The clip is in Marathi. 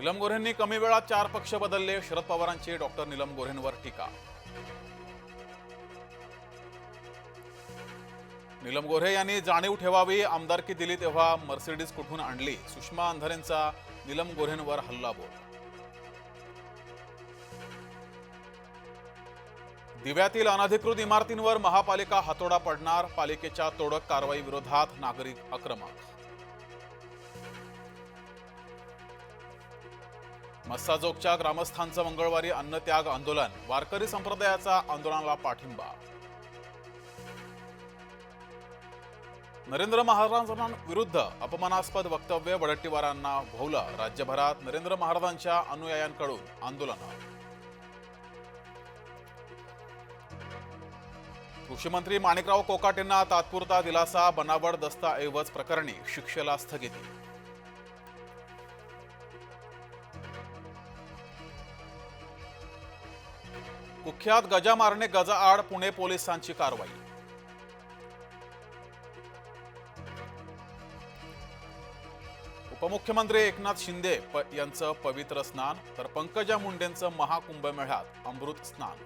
निलम गोऱ्हेंनी कमी वेळात चार पक्ष बदलले. शरद पवारांची डॉक्टर निलम गोऱ्हेंवर टीका. निलम गोऱ्हे यांनी जाणीव ठेवावी आमदारकी दिली तेव्हा मर्सिडीज कुठून आणली? सुषमा अंधारेंचा निलम गोऱ्हेंवर हल्लाबोल. दिव्यातील अनधिकृत इमारतींवर महापालिका हातोडा पडणार पालिकेच्या तोडक कारवाई विरोधात नागरिक आक्रमक. मस्साजोगच्या ग्रामस्थांचं मंगळवारी अन्नत्याग आंदोलन वारकरी संप्रदायाचा आंदोलनाला पाठिंबा. नरेंद्र महाराजांविरुद्ध अपमानास्पद वक्तव्य वडट्टीवारांना भोवलं. राज्यभरात नरेंद्र महाराजांच्या अनुयायांकडून आंदोलन. कृषीमंत्री माणिकराव कोकाटेंना तात्पुरता दिलासा बनावट दस्तऐवज प्रकरणी शिक्षेला स्थगिती. कुख्यात गजा मारणे गजाआड पुणे पोलिसांची कारवाई. उपमुख्यमंत्री एकनाथ शिंदे प- यांचं पवित्र स्नान तर पंकजा मुंडेंचं महाकुंभमेळ्यात अमृत स्नान.